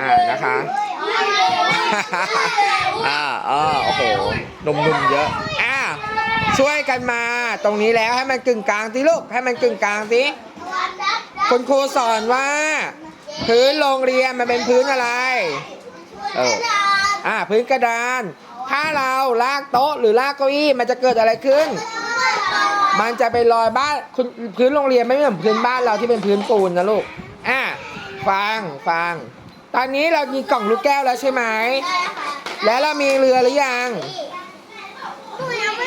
อ่านะคะอ่าอ๋อโอ้โหนุ่มเยอะอ่าช่วยกันมาตรงนี้แล้วให้มันกึ่งกลางสิลูกให้มันกึ่งกลางสิคุณครูสอนว่า พื้นโรงเรียนมันเป็นพื้นอะไรเอออ่าพื้นกระดาน ถ้าเราลากโต๊ะหรือลากเก้าอี้มันจะเกิดอะไรขึ้น มันจะไปลอยบ้านคุณพื้นโรงเรียนไม่เหมือนพื้นบ้านเราที่เป็นพื้นปูนนะลูกอะฟังฟัง ตอนนี้เรามีกล่องลูกแก้วแล้วใช่ไหม แล้วเรามีเรือหรือยัง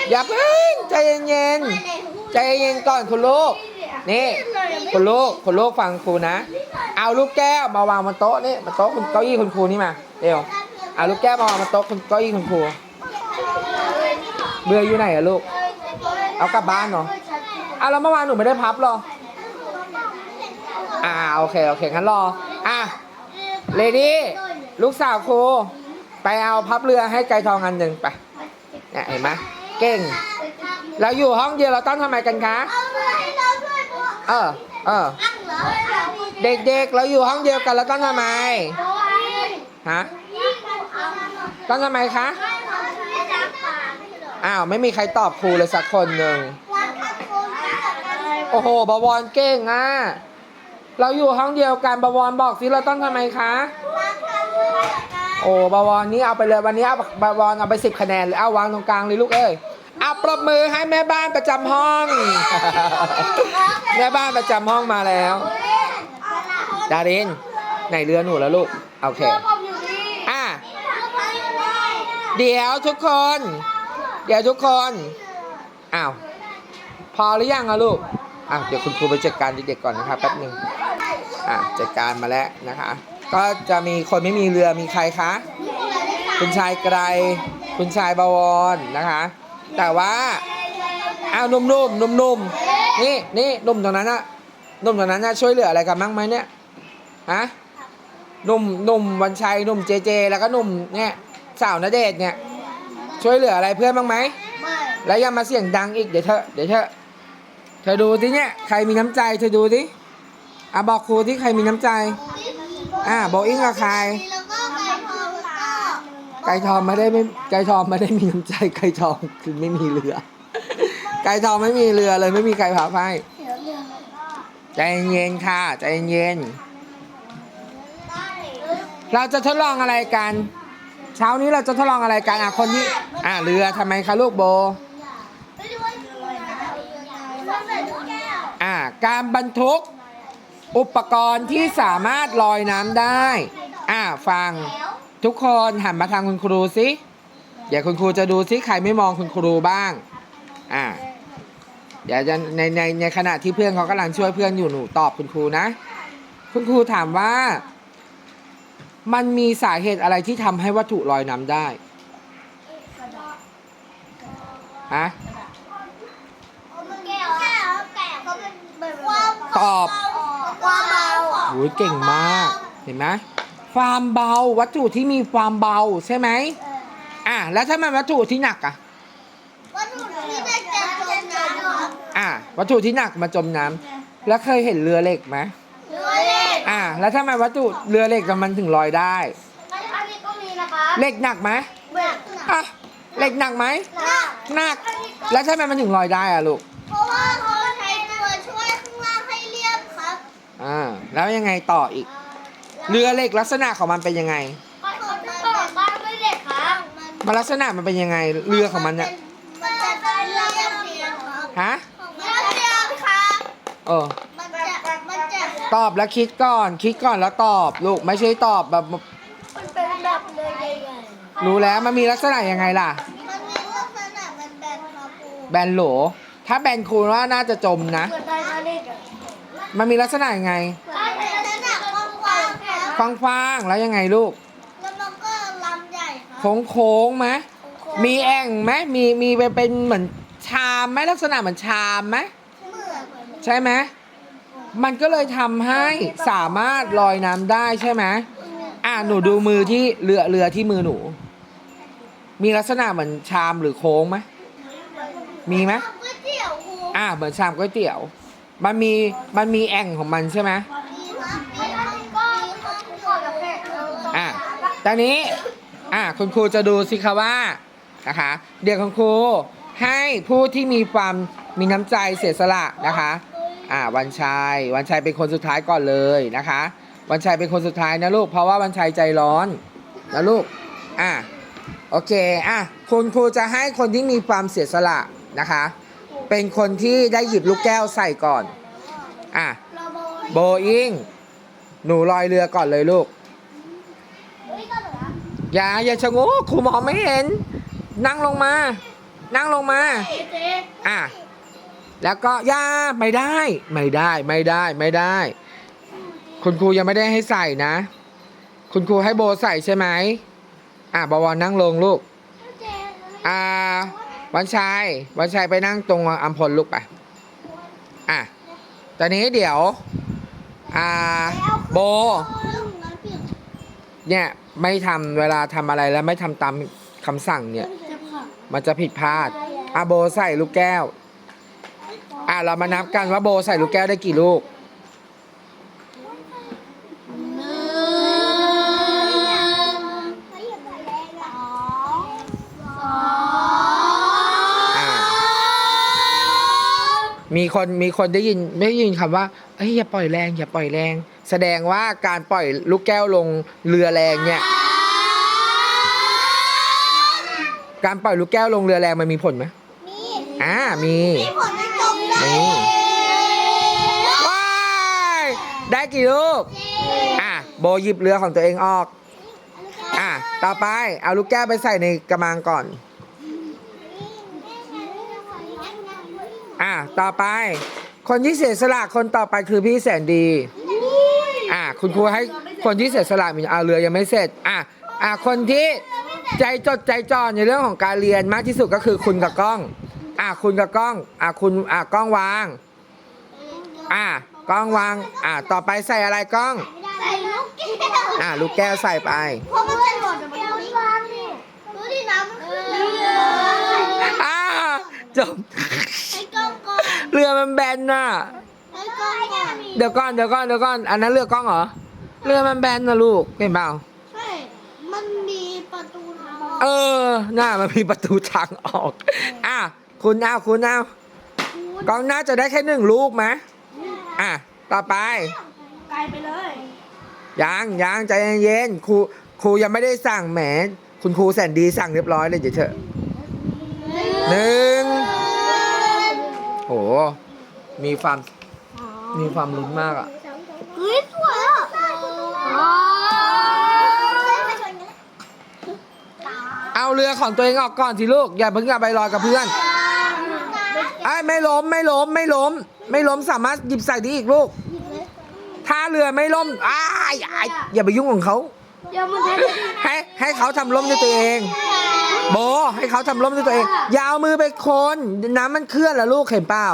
อย่าเพิ่งใจเย็นๆ ใจเย็นก่อนคุณลูก นี่คุณลูกคุณลูกฟังครูนะ เอาลูกแก้วมาวางบนโต๊ะนี่บนโต๊ะคุณเก้าอี้คุณครูนี่มาเร็วเอาลูกแก้วมาวางบนโต๊ะคุณเก้าอี้คุณครู เรืออยู่ไหนอะลูก เอากลับบ้านเหรออะแล้วเมื่อวานหนูไม่ได้พับเหรอ อ่าโอเคโอเคงั้นรอ อะ เลดี้ลูกสาวครูไปเอาพับเรือให้ไกรทองอันหนึ่งไปเนี่ยเห็นไหมเก่ง เราอยู่ห้องเดียวเราต้องทำไมกันคะเออเออเด็กๆ เราอยู่ห้องเดียวกันแล้วต้องทำไมฮะต้องทำไมคะอ้าวไม่มีใครตอบครูเลยสักคนหนึ่งโอ้โหบวรเก่งอะ เราอยู่ห้องเดียวกันบวรบอกสิเราต้องทำไมคะโอ้บวรนี้เอาไปเลยวันนี้เอาบวรเอาไปสิบคะแนนเลยเอาวางตรงกลางเลยลูกเอ้ยเอาปรบมือให้แม่บ้านประจำห้อง แม่บ้านประจำห้องมาแล้วดารินไหนเรือหนูแล้วลูกโอเคอะเดี๋ยวทุกคน เดี๋ยวทุกคนอ้าวพอหรือยังอะลูกอะเดี๋ยวคุณครูไปจัดการเด็กๆก่อนนะครับแป๊บหนึ่ง อะจัดการมาแล้วนะคะ ก็จะมีคนไม่มีเรือมีใครคะ คุณชายไกรคุณชายบวรนะคะ แต่ว่าอ้าวหนุ่มๆหนุ่มๆนี่นี่หนุ่มตรงนั้นอะหนุ่มตรงนั้นอะช่วยเหลืออะไรกันบ้างไหมเนี่ยฮะหนุ่มหนุ่มวันชัยหนุ่มเจเจ แล้วก็หนุ่มเนี่ยสาวนเดชน์เนี่ย ช่วยเหลืออะไรเพื่อนบ้างไหมแล้วยังมาเสียงดังอีกเดี๋ยวเธอเดี๋ยวเธอเธอดูสิเนี่ยใครมีน้ำใจเธอดูสิ อะบอกครูที่ใครมีน้ำใจ อะโบอิงกับใคร แล้วก็ไก่ทองแล้วก็ไก่ทองไม่ได้ไม่ไก่ทองไม่ได้มีน้ำใจ ไก่ทองคือไม่มีเรือ ไก่ทองไม่มีเรือเลยไม่มีใครพาไปใจเย็นๆค่ะ ใจเย็นๆเราจะทดลองอะไรกัน เช้านี้เราจะทดลองอะไรกันอะคนที่อะเรือทำไมคะลูกโบอ่าการบรรทุก อุปกรณ์ที่สามารถลอยน้ำได้ อ่าฟัง ทุกคนหันมาทางคุณครูสิเดี๋ยวคุณครูจะดูสิใครไม่มองคุณครูบ้าง อ่าเดี๋ยวจะในในในขณะที่เพื่อนเขากำลังช่วยเพื่อนอยู่หนูตอบคุณครูนะ คุณครูถามว่า มันมีสาเหตุอะไรที่ทำให้วัตถุลอยน้ำได้ฮะตอบความเบาโอ้ยเก่งมาก เห็นไหมความเบาวัตถุที่มีความเบาใช่ไหมอะแล้วถ้ามันวัตถุที่หนักอะวัตถุที่เป็นแกนจมน้ำครับอะวัตถุที่หนักมาจมน้ำแล้วเคยเห็นเรือเหล็กไหมเรือเล็กอะแล้วทำไมวัตถุเรือเหล็กมันถึงลอยได้อันนี้ก็มีนะครับเหล็กหนักไหมเหมือนอะเหล็กหนักไหมหนักหนัก แล้วทำไมมันถึงลอยได้อะลูก อ่าแล้วยังไงต่ออีก เรือเหล็กลักษณะของมันเป็นยังไงเขาจะต่อบ้านด้วยเหล็กครับมันลักษณะมันเป็นยังไง เรือของมันเนี่ยมันจะได้เรียบเรียบครับฮะเรียบเรียบครับเออมันจะมันจะตอบแล้วคิดก่อน คิดก่อนแล้วตอบลูกไม่ใช่ตอบแบบมันเป็นแบบเลยใหญ่รู้แล้วมันมีลักษณะยังไงล่ะ ๆมันมีลักษณะมันแบบครับครูแบนโหล ถ้าแบนคูณว่าน่าจะจมนะ เหมือนไททานิกอะ มันมีลักษณะยังไงมันเป็นลักษณะกว้างๆครับฟางๆแล้วยังไงลูก แล้วมันก็ลำใหญ่ครัโค้งโค้งๆไหมมีแอ่งไหมมีมีเป็นเป็นเหมือนชามไหมลักษณะเหมือนชามไหมเหมือนใช่ไหมมันก็เลยทำให้สามารถลอยน้ำได้ใช่ไหมอะหนูดูมือที่เรือเรือที่มือหนู มีลักษณะเหมือนชามหรือโค้งไหมมีไหม ก๋วยเตี๋ยวครูอ่าเหมือนชามก๋วยเตี๋ยว มันมีมันมีแอ่งของมันใช่ไหมมีครับมีห้องก็มีห้องก่อนกับแขกตอนนี้ อะคุณครูจะดูสิคะว่านะคะเดี๋ยวคุณครูให้ผู้ที่มีความมีน้ำใจเสียสละนะคะ อ่าวันชัยวันชัยเป็นคนสุดท้ายก่อนเลยนะคะ วันชัยเป็นคนสุดท้ายนะลูกเพราะว่าวันชัยใจร้อนนะลูกอะโอเคอะคุณครูจะให้คนที่มีความเสียสละนะคะ เป็นคนที่ได้หยิบลูกแก้วใส่ก่อน อะ โบอิงหนูลอยเรือก่อนเลยลูก อย่าอย่าชะงกครูมองไม่เห็น นั่งลงมา นั่งลงมา อะ แล้วก็อย่าไม่ได้ ไม่ได้ ไม่ได้ ไม่ได้ คุณครูยังไม่ได้ให้ใส่นะ คุณครูให้โบใส่ใช่ไหม อะบวรนั่งลงลูก อ่า วันชัยวันชัยไปนั่งตรงอัมพลลูกไปอะตอนนี้เดี๋ยว อ่าโบ เนี่ยไม่ทำเวลาทำอะไรแล้วไม่ทำตามคำสั่งเนี่ย มันจะผิดพลาดอะโบใส่ลูกแก้ว อะเรามานับกันว่าโบใส่ลูกแก้วได้กี่ลูก มีคนมีคนได้ยินไม่ได้ยินคำว่าเอ้ยอย่าปล่อยแรงอย่าปล่อยแรง แสดงว่าการปล่อยลูกแก้วลงเรือแรงเนี่ย การปล่อยลูกแก้วลงเรือแรงมันมีผลไหมอ่ามีนี่ว้ายได้กี่ลูก อะโบหยิบเรือของตัวเองออก อะต่อไปเอาลูกแก้วไปใส่ในกระมังก่อน อะต่อไป คนที่เสียสละคนต่อไปคือพี่แสนดี อะคุณครูให้คนที่เสียสละมีเอาเรือยังไม่เสร็จ อะอะคนที่ใจจดใจจ่อในเรื่องของการเรียนมากที่สุดก็คือคุณกับกล้อง อะคุณกับกล้อง อะคุณอะกล้องวาง อะกล้องวาง อะต่อไปใส่อะไรกล้อง ใส่ลูกแก้วอะลูกแก้วใส่ไป เพราะมันจะหล่นแก้วฟางนี่ดูดิน้ำมันขึ้นเลยอ่าจบ เรือมันแบนน่ะให้กล้องก่อนเดี๋ยวก่อนเดี๋ยวก่อนเดี๋ยวก่อนอันนั้นเรือกล้องเหรอ เรือมันแบนนะลูกเห็นเปล่า ใช่ มันมีประตูทางออกเออหน้ามันมีประตูทางออก อะคุณเอาคุณเอากล้องน่าจะได้แค่หนึ่งลูกไหมอะต่อไป ไกลไปเลยยังยังใจเย็นๆครูครูยังไม่ได้สั่งแหมคุณครูแสนดีสั่งเรียบร้อยเลยเดี๋ยวเถอะหนึ่ง โห มีความมีความลุ้นมากอะเฮ้ยสวยอะอ๋อเอาเรือของตัวเองออกก่อนสิลูก อย่าเพิ่งเอาไปลอยกับเพื่อนไอ้ยไม่ล้มไม่ล้มไม่ล้ม ไม่ล้มสามารถหยิบใส่ได้อีกลูก ถ้าเรือไม่ล้มอ้ายอ้ายอย่าไปยุ่งของเขาอย่ามันแทนให้ให้เขาทำล้มด้วยตัวเอง โบให้เขาทำล้มด้วยตัวเอง อย่าเอามือไปคนน้ำมันเคลื่อนแล้วลูกเห็นเปล่า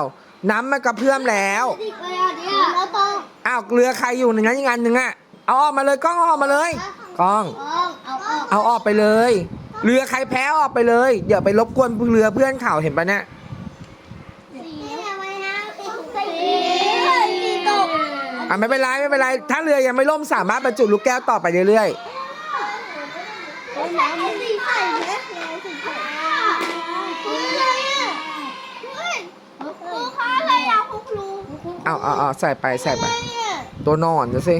น้ำมันกระเพื่อมแล้วดิกเลยอะเนี่ยแล้วต้อง อ้าวเรือใครอยู่ในนั้นอีกอันหนึ่งอะเอาออกมาเลยกล้องเอาออกมาเลยกล้องเอาเอาเอาออกไปเลย เรือใครแพ้เอาออกไปเลยอย่าไปรบกวนเรือเพื่อนเขาเห็นปะเนี่ยสีอะไรนะสีสีตกอะไม่เป็นไรไม่เป็นไรถ้าเรือยังไม่ล่มสามารถบรรจุลูกแก้วต่อไปเรื่อยน้ำสีใสไหมสีใสเฮ้ยอะไรอะเฮ้ยครูคะอะไรอะครูครู ๆ เอาเอาเอาใส่ไปใส่ไปอะไรเนี่ยตัวหนอนดูสิ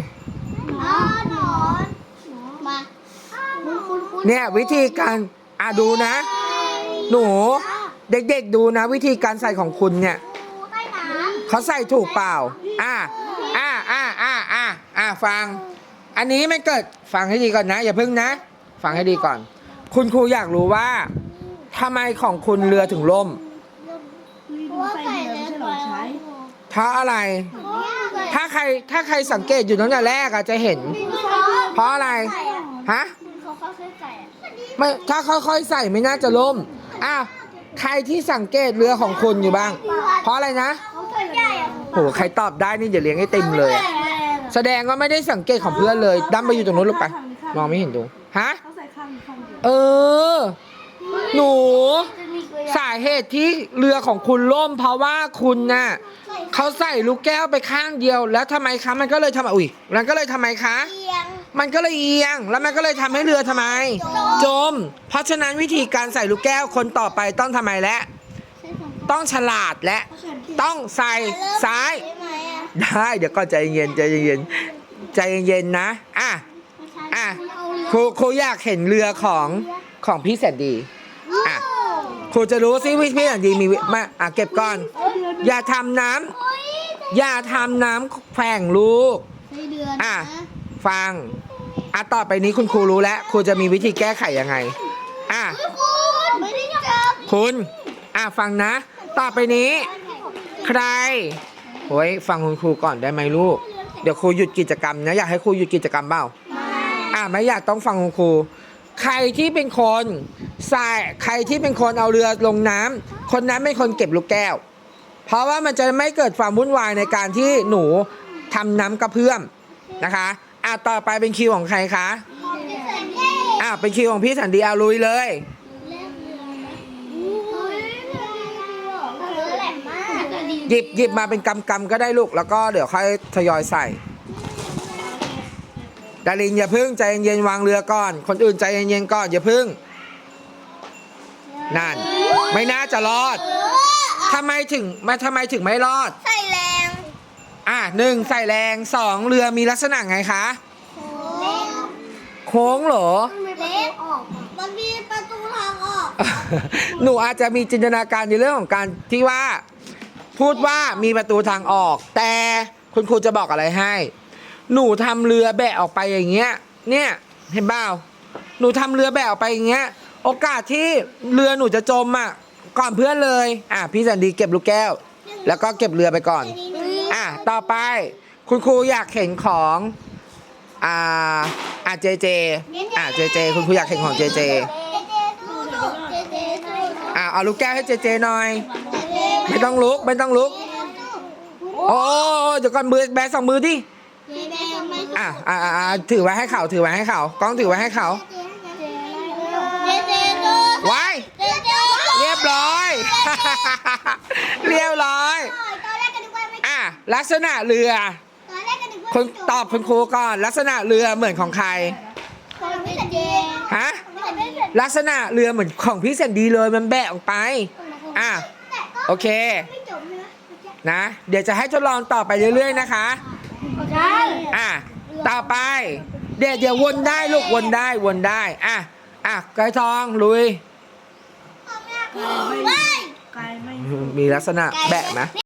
อ๋อหนอนมาคุณคุณคุณเนี่ยวิธีการอะดูนะ หนู เด็กๆดูนะ วิธีการใส่ของคุณเนี่ยใต้น้ำเขาใส่ถูกเปล่า อะอะอะอะอะอะฟัง อันนี้ไม่เกิดฟังให้ดีก่อนนะ อย่าเพิ่งนะ ฟังให้ดีก่อน คุณครูอยากรู้ว่าทำไมของคุณเรือถึงล่มว่าใส่เนื้อไป เพราะอะไร ถ้าใครถ้าใครสังเกตอยู่ตั้งแต่แรกอะจะเห็น เพราะอะไรฮะเขาเขาเคยใส่อะไม่ถ้าค่อยๆใส่ไม่น่าจะล่มอ้าวใครที่สังเกตเรือของคุณอยู่บ้าง เพราะอะไรนะเขาใส่ใหญ่อะโหใครตอบได้นี่เดี๋ยวเลี้ยงให้เต็มเลยอะแสดงว่าไม่ได้สังเกตของเพื่อนเลยดั้มไปอยู่ตรงนู้นลูกไป มองไม่เห็นดูฮะเขาใส่ข้างข้างเดียวเออ หนูจะมีตัว สาเหตุที่เรือของคุณล่ม เพราะว่าคุณน่ะเขาใส่ลูกแก้วไปข้างเดียว แล้วทำไมคะมันก็เลยทำไมอุ้ยมันก็เลยทำไมคะเอียงมันก็เลยเอียง แล้วมันก็เลยทำให้เรือทำไม จม เพราะฉะนั้นวิธีการใส่ลูกแก้วคนต่อไปต้องทำไมและต้องฉลาดและต้องใส่ซ้ายได้ไหมอะได้เดี๋ยวก็ใจเย็นใจเย็นใจเย็นนะอะอะครูครูอยากเห็นเรือของของพี่แสนดีอะ ครูจะรู้สิวิพี่แสนดีมีวิมาอะเก็บก่อน อย่าทำน้ำอย่าทำน้ำแฝงลูกใช้เดือนอะฟังอะต่อไปนี้คุณครูรู้แล้วครูจะมีวิธีแก้ไขยังไง อะ คุณไม่ได้จับคุณอะฟังนะ ต่อไปนี้ ใครโอ้ยฟังคุณครูก่อนได้ไหมลูก เดี๋ยวครูหยุดกิจกรรมนะอยากให้ครูหยุดกิจกรรมเปล่า อะไม่อยากต้องฟังคุณครู ใครที่เป็นคน ใส่ใครที่เป็นคนเอาเรือลงน้ำคนนั้นเป็นคนเก็บลูกแก้ว เพราะว่ามันจะไม่เกิดความวุ่นวายในการที่หนูทำน้ำกระเพื่อมนะคะอะต่อไปเป็นคิวของใครคะอะเป็นคิวของพี่สันดีอาลุยเลยหยิบหยิบมาเป็นกำกำๆก็ได้ลูกแล้วก็เดี๋ยวค่อยทยอยใส่ดารินอย่าพึ่งใจเย็นๆวางเรือก่อน คนอื่นใจเย็นๆก่อนอย่าพึ่ง นั่น ไม่น่าจะรอดทำไมถึงมาทำไมถึงไม่รอด ใส่แรง อะหนึ่งใส่แรงสองเรือมีลักษณะไงคะเล็กโค้งเหรอ เล็กออกมันมีประตูทางออกหนูอาจจะมีจินตนาการในเรื่องของการที่ว่า พูดว่ามีประตูทางออก แต่คุณครูจะบอกอะไรให้ หนูทำเรือแบะออกไปอย่างเงี้ย เนี่ย เห็นเปล่าหนูทำเรือแบะออกไปอย่างเงี้ย โอกาสที่เรือหนูจะจมอะก่อนเพื่อนเลย อะพี่สันดีเก็บลูกแก้ว แล้วก็เก็บเรือไปก่อน อะต่อไป คุณครูอยากเห็นของอ่าอะเจเจอะเจเจ คุณครูอยากเห็นของเจเจอะเอาลูกแก้วให้เจเจหน่อย ไม่ต้องลุกไม่ต้องลุกโอ้เดี๋ยวก่อนมือแบสองมือดิเจเจไม่อะอะอะอะถือไว้ให้เขาถือไว้ให้เขากล้องถือไว้ให้เขา เจเจสู้ ไว้ เจเจ เรียบร้อย เรียบร้อย ตอนแรกก็นึกว่าไม่ อะ ลักษณะเรือ ตอนแรกก็นึกว่าคนตอบคุณครูก่อน ลักษณะเรือเหมือนของใครคนไม่เจฮะไม่เสร็จลักษณะเรือเหมือนของพี่แสนดีเลยมันแบะออกไป อะ แต่ก็โอเค ไม่จบใช่ไหมนะ เดี๋ยวจะให้ทดลองต่อไปเรื่อยๆนะคะใช่อะ ต่อไป เดี๋ยวเดี๋ยววนได้ลูกวนได้วนได้ อะ อะไก่ทองลุยไม่ มีลักษณะแบะไหม